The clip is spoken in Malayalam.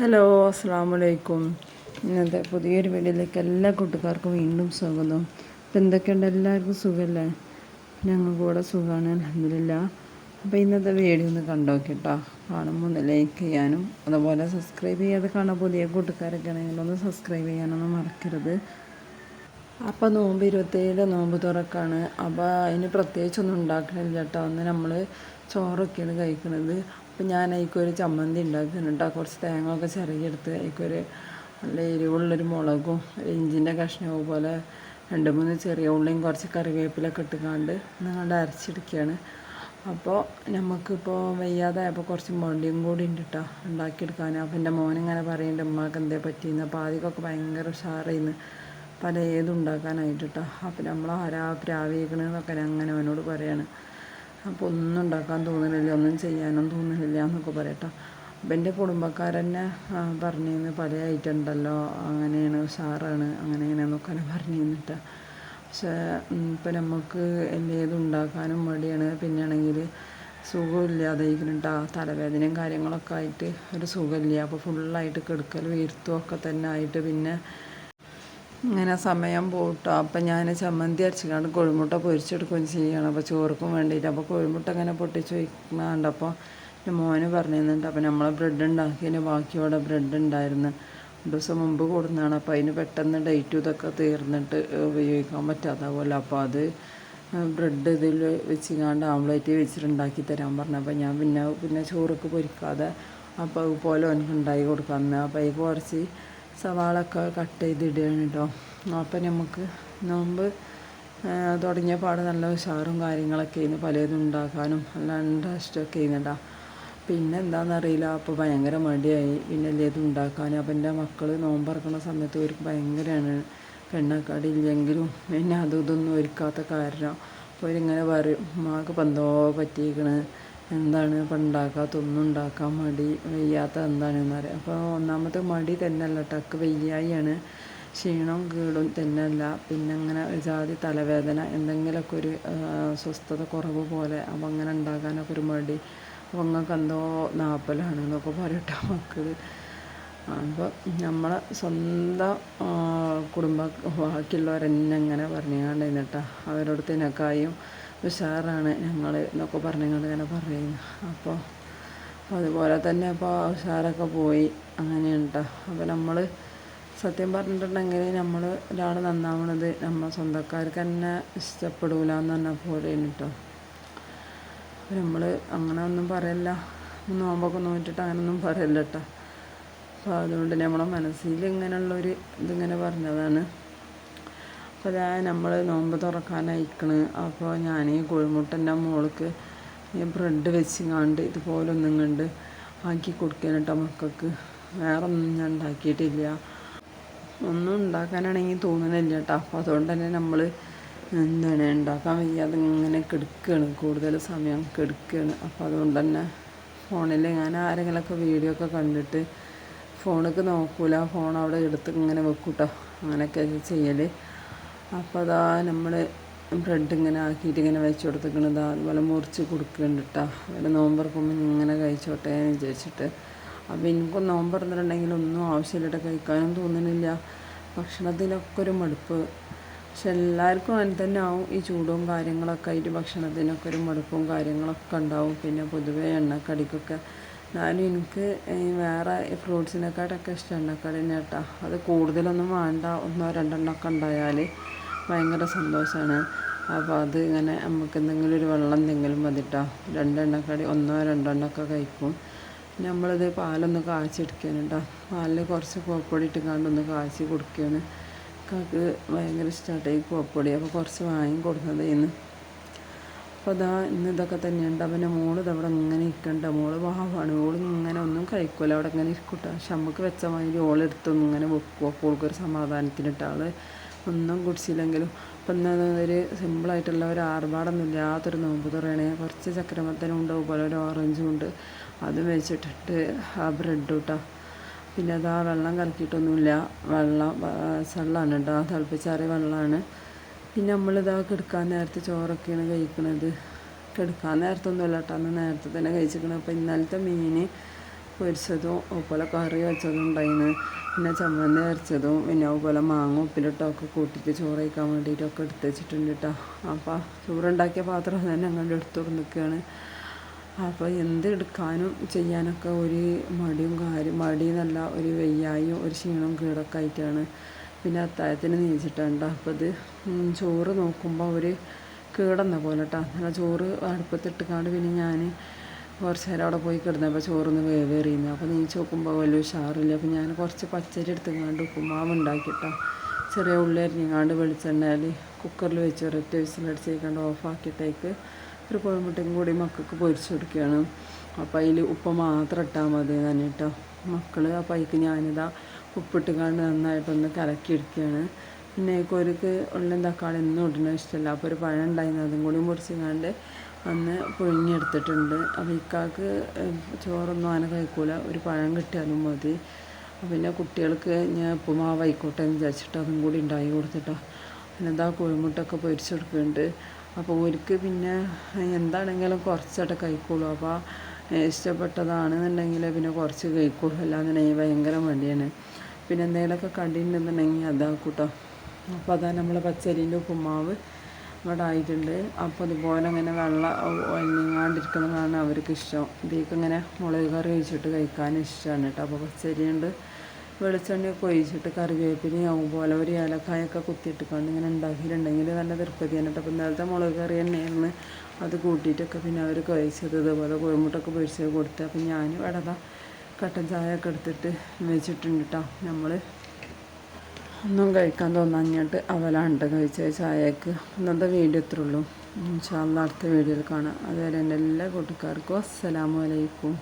ഹലോ അസ്സാം വലൈക്കും ഇന്നത്തെ പുതിയൊരു വീഡിയോയിലേക്ക് എല്ലാ കൂട്ടുകാർക്കും വീണ്ടും സ്വാഗതം. ഇപ്പം എന്തൊക്കെയുണ്ട്? എല്ലാവർക്കും സുഖമല്ലേ ഞങ്ങൾക്ക് കൂടെ സുഖമാണ് അലഹമില്ല അപ്പോൾ ഇന്നത്തെ വീഡിയോ ഒന്ന് കണ്ടോക്കിട്ടോ. കാണുമ്പോൾ ഒന്ന് ലൈക്ക് ചെയ്യാനും അതുപോലെ സബ്സ്ക്രൈബ് ചെയ്യാതെ കാണാൻ പുതിയ കൂട്ടുകാരൊക്കെ ആണെങ്കിൽ ഒന്ന് സബ്സ്ക്രൈബ് ചെയ്യാനൊന്നും മറക്കരുത്. അപ്പോൾ നോമ്പ് ഇരുപത്തേഴ് നോമ്പ് തുറക്കാണ്. അപ്പോൾ അതിന് പ്രത്യേകിച്ചൊന്നും ഉണ്ടാക്കണില്ല കേട്ടോ. ഒന്ന് നമ്മൾ ചോറൊക്കെയാണ് കഴിക്കുന്നത് അപ്പോൾ ഞാൻ അതിക്കൊരു ചമ്മന്തി ഉണ്ടാക്കുന്നുണ്ട് കുറച്ച് തേങ്ങയൊക്കെ ഒക്കെ ചിരകിയെടുത്ത് അതിക്കൊരു നല്ല എരിവുള്ളൊരു മുളകും ഒരു ഇഞ്ചിന്റെ കഷ്ണവും പോലെ രണ്ട് മൂന്ന് ചെറിയ ഉള്ളിയും കുറച്ച് കറിവേപ്പിലൊക്കെ ഇട്ടുകാണ്ട് നിങ്ങളുടെ അരച്ചെടുക്കുകയാണ് അപ്പോൾ നമുക്കിപ്പോൾ വയ്യാതായപ്പോൾ കുറച്ച് മടിയും കൂടി ഉണ്ട് കേട്ടോ ഉണ്ടാക്കിയെടുക്കാൻ അപ്പോൾ എന്റെ മോനിങ്ങനെ പറയുന്നുണ്ട് ഉമ്മാക്ക് എന്തേ പറ്റിയെന്ന് അപ്പോൾ ആദ്യമൊക്കെ ഭയങ്കര ഉഷാറായിന്ന് പല ഏതുണ്ടാക്കാനായിട്ട് കേട്ടോ അപ്പോൾ നമ്മൾ ആരാ പ്രാവീകണമെന്നൊക്കെ ഞാൻ അങ്ങനെ അവനോട് പറയാണ്. അപ്പോൾ ഒന്നും ഉണ്ടാക്കാൻ തോന്നുന്നില്ല ഒന്നും ചെയ്യാനും തോന്നുന്നില്ല എന്നൊക്കെ പറയട്ടോ. അപ്പം എന്റെ കുടുംബക്കാരെന്നെ പറഞ്ഞിരുന്നു പല ഐറ്റം ഉണ്ടല്ലോ അങ്ങനെയാണ് ഉഷാറാണ് അങ്ങനെ ഇങ്ങനെയെന്നൊക്കെ പറഞ്ഞു തന്നിട്ട് പക്ഷേ ഇപ്പം നമുക്ക് ഏതും ഉണ്ടാക്കാനും മടിയാണ്. പിന്നെ ആണെങ്കിൽ സുഖമില്ലാതെയിരിക്കുന്നുണ്ട് തലവേദനയും കാര്യങ്ങളൊക്കെ ആയിട്ട് ഒരു സുഖമില്ല. അപ്പോൾ ഫുള്ളായിട്ട് കെടുക്കൽ വീർത്തും ഒക്കെ തന്നെ ആയിട്ട് പിന്നെ ഇങ്ങനെ സമയം പോട്ടോ. അപ്പം ഞാൻ ചമ്മന്തി അരച്ചിക്കാണ്ട് കോഴിമുട്ട പൊരിച്ചെടുക്കുകയും ചെയ്യണം. അപ്പോൾ ചോറുക്കും വേണ്ടിയിട്ട്. അപ്പോൾ കോഴിമുട്ട ഇങ്ങനെ പൊട്ടിച്ച് വയ്ക്കുന്നുണ്ട് അപ്പോൾ എന്റെ മോന് പറഞ്ഞിരുന്നുണ്ട്. അപ്പോൾ നമ്മൾ ബ്രെഡ് ഉണ്ടാക്കിയതിന് ബാക്കി അവിടെ ബ്രെഡ് ഉണ്ടായിരുന്നു. ദിവസം മുമ്പ് കൊടുക്കുന്നതാണ് അപ്പോൾ അതിന് പെട്ടെന്ന് ഡേറ്റും ഇതൊക്കെ തീർന്നിട്ട് ഉപയോഗിക്കാൻ പറ്റാത്തതുപോലെ അപ്പോൾ അത് ബ്രെഡ് ഇതിൽ വെച്ചിങ്ങാണ്ട് ആംപ്ലേറ്റ് വെച്ചിട്ടുണ്ടാക്കി തരാൻ പറഞ്ഞു. അപ്പോൾ ഞാൻ പിന്നെ പിന്നെ ചോറൊക്കെ പൊരിക്കാതെ അപ്പോൾ അതുപോലെ ഉണ്ടാക്കി കൊടുക്കാമെന്ന് അപ്പോൾ അതിൽ കുറച്ച് സവാളൊക്കെ കട്ട് ചെയ്തിടുകയാണ് കേട്ടോ. അപ്പം നമുക്ക് നോമ്പ് തുടങ്ങിയ പാട് നല്ല ഉഷാറും കാര്യങ്ങളൊക്കെ ഇന്ന് പലതും ഉണ്ടാക്കാനും നല്ല ഇൻട്രസ്റ്റൊക്കെ ചെയ്യുന്നുണ്ടാ പിന്നെ എന്താണെന്നറിയില്ല അപ്പോൾ ഭയങ്കര മടിയായി. പിന്നെ എല്ലാതും ഉണ്ടാക്കാനും. അപ്പം എന്റെ മക്കൾ നോമ്പറക്കുന്ന സമയത്ത് അവർക്ക് ഭയങ്കരമാണ് എണ്ണക്കടി ഇല്ലെങ്കിലും പിന്നെ അതും ഇതൊന്നും ഒരുക്കാത്ത കാരണം. അപ്പോൾ അവരിങ്ങനെ പറയും ഉമ്മാക്ക് പന്തോ പറ്റിയേക്കണ്. എന്താണ് ഇപ്പം ഉണ്ടാക്കാത്തൊന്നും ഉണ്ടാക്കാൻ മടി വയ്യാത്ത എന്താണെന്ന് അറിയാം അപ്പോൾ ഒന്നാമത്തെ മടി തന്നെയല്ല ടക്ക് വയ്യായിയാണ്. ക്ഷീണം കേടും തന്നെയല്ല. പിന്നെ അങ്ങനെ ഒരു ജാതി തലവേദന എന്തെങ്കിലുമൊക്കെ ഒരു സ്വസ്ഥത കുറവ് പോലെ അപ്പം അങ്ങനെ ഉണ്ടാക്കാനൊക്കെ ഒരു മടി. അപ്പോൾ നിങ്ങൾക്ക് എന്തോ നാപ്പലാണ് എന്നൊക്കെ പറയട്ടെ മക്കൾ അപ്പോൾ നമ്മളെ സ്വന്തം കുടുംബ ബാക്കിയുള്ളവരെന്നെ ഇങ്ങനെ പറഞ്ഞു കണ്ടിരുന്നിട്ടാ അവരോട് തിനക്കായും ഉഷാറാണ് ഞങ്ങൾ എന്നൊക്കെ പറഞ്ഞുകൊണ്ട് ഇങ്ങനെ പറയുന്നു. അപ്പോൾ അതുപോലെ തന്നെ അപ്പോൾ ഉഷാറൊക്കെ പോയി. അങ്ങനെയാണ് അപ്പോൾ നമ്മൾ സത്യം പറഞ്ഞിട്ടുണ്ടെങ്കിൽ നമ്മൾ ഒരാൾ നന്നാവണത് നമ്മൾ സ്വന്തക്കാർക്ക് തന്നെ ഇഷ്ടപ്പെടൂല എന്ന് പറഞ്ഞ പോലെയാണ് കേട്ടോ നമ്മൾ അങ്ങനെ ഒന്നും പറയല്ല. നോമ്പൊക്കെ നോറ്റിട്ട് അങ്ങനൊന്നും പറയല്ല കേട്ടോ അപ്പോൾ അതുകൊണ്ട് നമ്മളെ മനസ്സിൽ ഇങ്ങനെയുള്ളൊരു ഇതിങ്ങനെ പറഞ്ഞതാണ്. അപ്പോൾ നമ്മൾ നോമ്പ് തുറക്കാനയക്കണ്. അപ്പോൾ ഞാൻ ഈ കുഴിമുട്ടന്റെ മോൾക്ക് ബ്രെഡ് വെച്ചിങ്ങാണ്ട് ഇതുപോലെ ഒന്നും കണ്ട് ആക്കി കൊടുക്കാൻ കേട്ടോ മക്കൾക്ക് വേറെ ഒന്നും ഞാൻ ഉണ്ടാക്കിയിട്ടില്ല. ഒന്നും ഉണ്ടാക്കാനാണെങ്കിൽ തോന്നുന്നില്ല കേട്ടോ അപ്പോൾ അതുകൊണ്ട് തന്നെ നമ്മൾ എന്താണ് ഉണ്ടാക്കാൻ വയ്യാതെ ഇങ്ങനെ കെടുക്കുകയാണ് കൂടുതൽ സമയം കെടുക്കുകയാണ് അപ്പോൾ അതുകൊണ്ട് തന്നെ ഫോണിൽ ഞാൻ ആരെങ്കിലുമൊക്കെ വീഡിയോ ഒക്കെ കണ്ടിട്ട് ഫോണൊക്കെ നോക്കൂല. ഫോൺ അവിടെ എടുത്ത് ഇങ്ങനെ വെക്കൂട്ടോ. അങ്ങനെയൊക്കെ ചെയ്യൽ അപ്പോൾ അതാ നമ്മൾ ബ്രെഡ് ഇങ്ങനെ ആക്കിയിട്ട് ഇങ്ങനെ വെച്ച് കൊടുത്തിട്ടുണ്ട് അതുപോലെ മുറിച്ച് കൊടുക്കുന്നുണ്ട് കേട്ടോ അവരെ നോമ്പറക്കുമ്പോൾ ഇങ്ങനെ കഴിച്ചോട്ടെ എന്ന് വിചാരിച്ചിട്ട്. അപ്പോൾ എനിക്കും നോമ്പറന്നിട്ടുണ്ടെങ്കിൽ ഒന്നും ആവശ്യമില്ലാട്ട് കഴിക്കാനും തോന്നുന്നില്ല ഭക്ഷണത്തിനൊക്കെ ഒരു മടുപ്പ്. പക്ഷെ എല്ലാവർക്കും അങ്ങനെ തന്നെ ആവും. ഈ ചൂടും കാര്യങ്ങളൊക്കെ ആയിട്ട് ഭക്ഷണത്തിനൊക്കെ ഒരു മടുപ്പും കാര്യങ്ങളൊക്കെ ഉണ്ടാവും. പിന്നെ പൊതുവേ എണ്ണക്കടിക്കൊക്കെ. എന്നാലും എനിക്ക് വേറെ ഫ്രൂട്ട്സിനെക്കാട്ടൊക്കെ ഇഷ്ടം എണ്ണക്കടി തന്നെ കേട്ടോ അത് കൂടുതലൊന്നും വേണ്ട. ഒന്നോ രണ്ടെണ്ണമൊക്കെ ഉണ്ടായാൽ ഭയങ്കര സന്തോഷമാണ് അപ്പോൾ അത് ഇങ്ങനെ നമുക്ക് എന്തെങ്കിലും ഒരു വെള്ളം എന്തെങ്കിലും മതിട്ടോ. രണ്ടെണ്ണക്കടി ഒന്നോ രണ്ടെണ്ണമൊക്കെ കഴിക്കും. നമ്മളിത് പാലൊന്ന് കാച്ചെടുക്കുകയാണ് കേട്ടോ പാലിൽ കുറച്ച് കോപ്പൊടി ഇട്ടുകൊണ്ട് ഒന്ന് കാച്ചി കൊടുക്കുകയാണ് കാക്ക് ഭയങ്കര ഇഷ്ടമായിട്ട് ഈ കോപ്പൊടി. അപ്പോൾ കുറച്ച് വാങ്ങി കൊടുക്കുന്നത് ഇന്ന് അപ്പോൾ അതാ ഇന്ന് ഇതൊക്കെ തന്നെയുണ്ട്. അവന്റെ മോൾ അവിടെ ഇങ്ങനെ ഇരിക്കണ്ട. മോൾ വാവാണ്. ഓൾ ഇങ്ങനെ ഒന്നും കഴിക്കില്ല അവിടെ ഇങ്ങനെ ഇരിക്കട്ടെ. പക്ഷെ നമുക്ക് വെച്ച മാതിരി ഓളെടുത്ത് ഇങ്ങനെ വെക്കുക അപ്പോൾ ഓൾക്കൊരു സമാധാനത്തിനിട്ടാൾ ഒന്നും കുടിച്ചില്ലെങ്കിലും ഇപ്പം എന്നാൽ ഒരു സിമ്പിളായിട്ടുള്ള ഒരു ആർഭാടൊന്നും ഇല്ലാത്തൊരു നോമ്പ് തുറയാണ്. കുറച്ച് ചക്രമത്തനും ഉണ്ട് അതുപോലെ ഒരു ഓറഞ്ചും ഉണ്ട്. അതും വെച്ചിട്ടിട്ട് ആ ബ്രെഡ് കേട്ടോ പിന്നെ അത് ആ വെള്ളം കലക്കിയിട്ടൊന്നുമില്ല. വെള്ളം വെള്ളമാണ് കേട്ടോ. തിളപ്പിച്ചാറിയ വെള്ളമാണ് പിന്നെ നമ്മളിതാ കിടക്കാൻ നേരത്തെ ചോറൊക്കെയാണ് കഴിക്കണത്. കിടക്കാൻ നേരത്തൊന്നുമല്ല കേട്ടോ. അന്ന് നേരത്തെ തന്നെ കഴിച്ചിരിക്കണം അപ്പോൾ ഇന്നലത്തെ മീൻ പൊരിച്ചതും അതുപോലെ കറി വെച്ചതും ഉണ്ടായിന്. പിന്നെ ചമ്മന്തി അരച്ചതും പിന്നെ അതുപോലെ മാങ്ങ ഉപ്പിലിട്ടൊക്കെ കൂട്ടിയിട്ട് ചോറ് കഴിക്കാൻ വേണ്ടിയിട്ടൊക്കെ എടുത്ത് വെച്ചിട്ടുണ്ട് കേട്ടോ അപ്പോൾ ചോറുണ്ടാക്കിയ പാത്രം തന്നെ അങ്ങോട്ട് എടുത്തു നിൽക്കുകയാണ് അപ്പോൾ എന്ത് എടുക്കാനും ചെയ്യാനൊക്കെ ഒരു മടിയും കാര്യം മടി എന്നല്ല ഒരു വെയ്യായും ഒരു ക്ഷീണവും കീടൊക്കെ ആയിട്ടാണ്. പിന്നെ അത്താഴത്തിന് നീച്ചിട്ടുണ്ട് അപ്പോൾ ഇത് ചോറ് നോക്കുമ്പോൾ ഒരു കീടന്ന പോലെ കേട്ടോ ചോറ് അടുപ്പത്തിട്ടുകാണ്ട് പിന്നെ ഞാൻ കുറച്ച് നേരം അവിടെ പോയി കിടന്നപ്പോൾ ചോറൊന്ന് വേവേറിയുന്നു അപ്പോൾ നീ ചോക്കുമ്പോൾ വലിയ ഉഷാറില്ല. അപ്പോൾ ഞാൻ കുറച്ച് പച്ചരി എടുത്തുങ്ങാണ്ട് ഉപ്പുമാവ് ഉണ്ടാക്കിട്ടോ ചെറിയ ഉള്ളി അരിഞ്ഞങ്ങാണ്ട് വെളിച്ചെണ്ണയിൽ കുക്കറിൽ വെച്ച് ഒരൊറ്റ വിസിലടിച്ചേക്കാണ്ട് ഓഫാക്കിയിട്ടേക്ക് ഒരു കോഴിമുട്ടയും കൂടി മക്കൾക്ക് പൊരിച്ചു കൊടുക്കുകയാണ്. അപ്പോൾ അതിൽ ഉപ്പ് മാത്രം ഇട്ടാൽ മതി തന്നെ മക്കൾ അപ്പോൾ അതിക്ക് ഞാനിതാ ഉപ്പിട്ടുകാണ്ട് നന്നായിട്ടൊന്ന് കലക്കി എടുക്കുകയാണ്. പിന്നെ കോരിക്ക് ഉള്ളിയും തക്കാളി ഒന്നും ഇടണ ഇഷ്ടമല്ല അപ്പോൾ ഒരു പഴം ഉണ്ടായിരുന്നു അതും കൂടി മുറിച്ചിങ്ങാണ്ട് അന്ന് പുഴുങ്ങിയെടുത്തിട്ടുണ്ട്. അപ്പോൾ ഇക്കാക്ക് ചോറൊന്നും ആന കഴിക്കൂല. ഒരു പഴം കിട്ടിയാലും മതി. പിന്നെ കുട്ടികൾക്ക് ഞാൻ ഉപ്പുമാവ് ആയിക്കോട്ടെ എന്ന് വിചാരിച്ചിട്ട് അതും കൂടി ഉണ്ടാക്കി കൊടുത്തിട്ടോ. പിന്നെ എന്താ കോഴിമുട്ടൊക്കെ പൊരിച്ചു കൊടുക്കുന്നുണ്ട്. അപ്പോൾ ഓർക്ക് പിന്നെ എന്താണെങ്കിലും കുറച്ചൊക്കെ കഴിക്കുള്ളൂ. അപ്പോൾ ഇഷ്ടപ്പെട്ടതാണെന്നുണ്ടെങ്കിൽ പിന്നെ കുറച്ച് കഴിക്കുള്ളൂ അല്ലാന്നുണ്ടെങ്കിൽ ഭയങ്കര മടിയാണ്. പിന്നെ എന്തെങ്കിലുമൊക്കെ കടി അതാക്കൂട്ടോ. അപ്പോൾ അതാണ് നമ്മൾ പച്ചരീന്റെ ഉപ്പുമാവ്. ഇവിടെ ആയിട്ടുണ്ട് അപ്പോൾ അതുപോലെ അങ്ങനെ വെള്ളം ഒഴിഞ്ഞാണ്ടിരിക്കുന്നതാണ് അവർക്ക് ഇഷ്ടം. ഇതിലേക്ക് ഇങ്ങനെ മുളക് കറി ഒഴിച്ചിട്ട് കഴിക്കാൻ ഇഷ്ടമാണ് കേട്ടോ. അപ്പോൾ പച്ചരി ഉണ്ട് വെളിച്ചെണ്ണയൊക്കെ ഒഴിച്ചിട്ട് കറിവേപ്പിലയും അതുപോലെ ഒരു ഏലക്കായൊക്കെ കുത്തിയിട്ടിക്കൊണ്ട് ഇങ്ങനെ ഉണ്ടാക്കിയിട്ടുണ്ടെങ്കിൽ നല്ല തൃപ്തിയാണ് കേട്ടോ. അപ്പോൾ ഇന്നലത്തെ മുളക് കറി തന്നെയായിരുന്നു അത് കൂട്ടിയിട്ടൊക്കെ പിന്നെ അവർ കഴിച്ചത്. ഇതുപോലെ കോഴിമുട്ടൊക്കെ പൊരിച്ച് കൊടുത്ത്. അപ്പം ഞാൻ ഇവിടെ കട്ടൻ ചായ ഒക്കെ എടുത്തിട്ട് വെച്ചിട്ടുണ്ട് കേട്ടോ. നമ്മൾ ഒന്നും കഴിക്കാൻ തോന്നാഞ്ഞിട്ട് അവലാണ്ട് കഴിച്ച ചായക്ക്. ഇന്നത്തെ വീഡിയോ ഇത്രേ ഉള്ളൂ ഇൻഷാല്ല അടുത്ത വീഡിയോയിൽ കാണാം. അതുവരെ എന്റെ എല്ലാ കൂട്ടുകാർക്കും അസ്സലാമു അലൈക്കും.